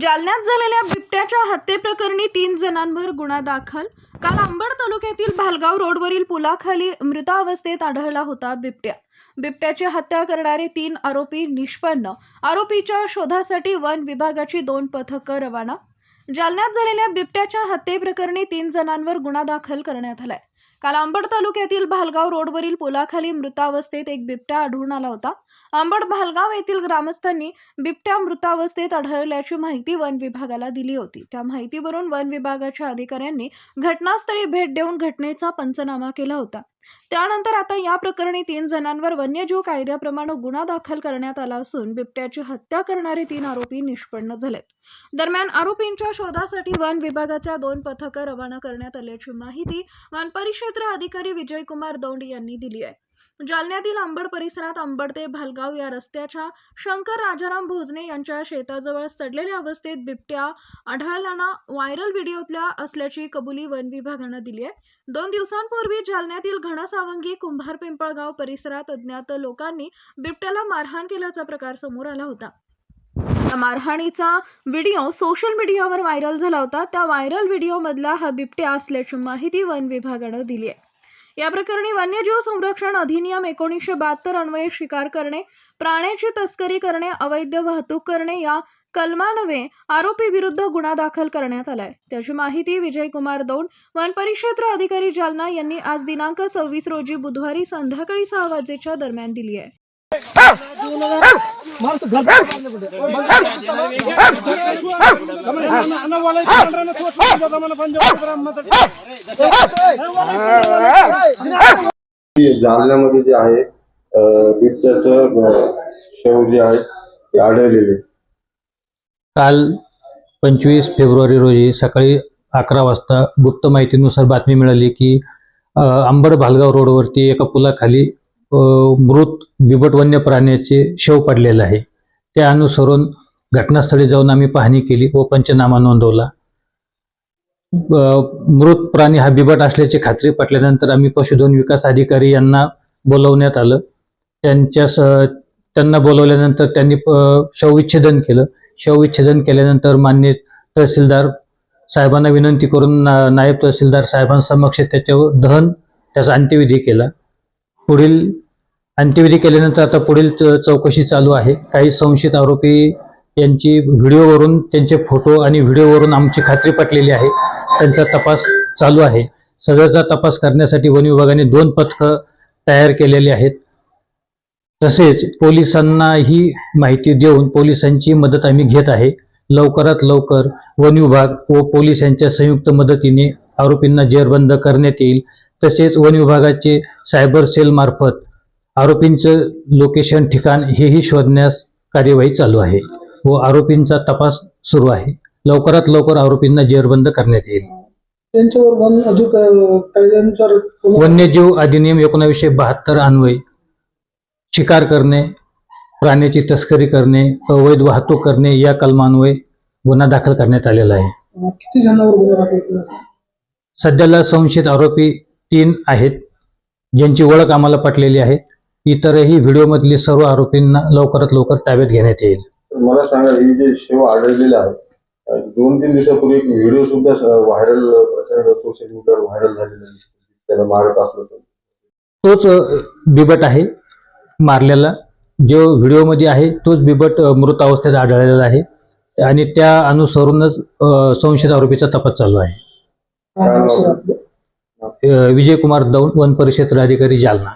जालन्यात झालेल्या बिबट्याच्या हत्येप्रकरणी तीन जणांवर गुन्हा दाखल. काल अंबड तालुक्यातील भालगाव रोडवरील पुलाखाली मृतावस्थेत आढळला होता बिबट्या. बिबट्याची हत्या करणारे तीन आरोपी निष्पन्न. आरोपीच्या शोधासाठी वन विभागाची दोन पथकं रवाना. जालन्यात झालेल्या बिबट्याच्या हत्येप्रकरणी तीन जणांवर गुन्हा दाखल करण्यात आलाय. काल अंबड तालुक्यातील भालगाव रोडवरील पुलाखाली मृतावस्थेत एक बिबट्या आढळून आला होता. अंबड भालगाव येथील ग्रामस्थांनी बिबट्या मृतावस्थेत आढळल्याची माहिती वन विभागाला दिली होती. त्या माहितीवरून वन विभागाच्या अधिकाऱ्यांनी घटनास्थळी भेट देऊन घटनेचा पंचनामा केला होता. त्यानंतर आता या प्रकरणी तीन जणांवर वन्यजीव कायद्याप्रमाणे गुन्हा दाखल करण्यात आला असून बिबट्याची हत्या करणारे तीन आरोपी निष्पन्न झालेत. दरम्यान आरोपींच्या शोधासाठी वन विभागाच्या दोन पथकं रवाना करण्यात आल्याची माहिती वन परिक्षेत्र अधिकारी विजयकुमार दौंड यांनी दिली आहे. जालन्यातील अंबड परिसरात अंबड ते भालगाव या रस्त्याच्या शंकर राजाराम भोजने यांच्या शेताजवळ सडलेल्या अवस्थेत बिबट्या आढळल्यानं व्हायरल व्हिडिओतल्या असल्याची कबुली वन विभागानं दिली आहे. दोन दिवसांपूर्वी जालन्यातील घनसावंगी कुंभार पिंपळगाव परिसरात अज्ञात लोकांनी बिबट्याला मारहाण केल्याचा प्रकार समोर आला होता. मारहाणीचा व्हिडिओ सोशल मीडियावर व्हायरल झाला होता. त्या व्हायरल व्हिडिओमधला हा बिबट्या असल्याची माहिती वन विभागानं दिली आहे. या प्रकरणी वन्यजीव संरक्षण अधिनियम एकोणीसशे बहात्तर अन्वये शिकार करणे प्राण्याची तस्करी करणे अवैध वाहतूक करणे या कलमानवे आरोपी विरुद्ध गुन्हा दाखल करण्यात आलाय. त्याची माहिती विजयकुमार दौंड वन परिक्षेत्र अधिकारी जालना यांनी आज दिनांक सव्वीस रोजी बुधवारी संध्याकाळी सहा वाजेच्या दरम्यान दिली आहे. जालन्यामध्ये जे आहे बिबट्याचं शव जे आहे ते आढळलेले. काल पंचवीस फेब्रुवारी रोजी सकाळी अकरा वाजता गुप्त माहितीनुसार बातमी मिळाली की अंबड भालगाव रोडवरती एका पुलाखाली मृत बिबट वन्य प्राण्याचे शव पडलेलं आहे. त्या अनुसरून घटनास्थळी जाऊन आम्ही पाहणी केली व पंचनामा नोंदवला. मृत प्राणी हा बिबट असल्याची खात्री पटल्यानंतर आम्ही पशुधन विकास अधिकारी यांना बोलवण्यात आलं. त्यांच्या स त्यांना बोलवल्यानंतर त्यांनी प- शवविच्छेदन केलं. शवविच्छेदन केल्यानंतर मान्य तहसीलदार साहेबांना विनंती करून ना नायब तहसीलदार साहेबांसमक्ष त्याच्यावर दहन त्याचा अंत्यविधी केला. पुढील अंत्यविधी केल्यानंतर आता पुढील च- चौकशी चालू आहे. काही संशयित आरोपी यांची व्हिडिओवरून त्यांचे फोटो आणि व्हिडिओवरून आमची खात्री पटलेली आहे. त्यांचा तपास चालू आहे. सदरचा तपास करण्यासाठी वन विभागाने दोन पथकं तयार केलेली आहेत. तसेच पोलिसांनाही माहिती देऊन पोलिसांची मदत आम्ही घेत आहे. लवकरात लवकर वन विभाग व पोलीस यांच्या संयुक्त मदतीने आरोपींना जेरबंद करण्यात येईल. तसेच वन विभागाचे सायबर सेलमार्फत आरोपींचं लोकेशन ठिकाण हेही शोधण्यास कार्यवाही चालू आहे व आरोपींचा तपास सुरू आहे. लवकरात लवकर आरोपींना जेरबंद करण्यात येईल. त्यांच्यावर वन्यजीव अधिनियम एकोणावीसशे बहात्तर अन्वये शिकार करणे प्राण्याची तस्करी करणे अवैध वाहतूक करणे या कलमान्वये गुन्हा दाखल करण्यात आलेला आहे. अं, किती जणांवर गुन्हा दाखल केला असेल? सध्याला संशयित आरोपी तीन आहेत ज्यांची ओळख आम्हाला पटलेली आहे. इतरही व्हिडिओमधली सर्व आरोपींना लवकरात लवकर ताब्यात घेण्यात येईल. मला सांगा हे जे शव आढळलेलं आहे दोन तीन दिवसापूर्वी एक व्हिडिओ सुद्धा व्हायरल प्रचंड सोशल मीडियावर व्हायरल झालेला त्याला मारत असलं तोच बिबट आहे मारलेला. जो व्हिडिओमध्ये आहे तोच बिबट मृत अवस्थेत आढळलेला आहे. आणि त्या अनुसरूनच संशयित आरोपीचा तपास चालू आहे. हा. अ, विजयकुमार दौंड वन परिक्षेत्र अधिकारी जालना.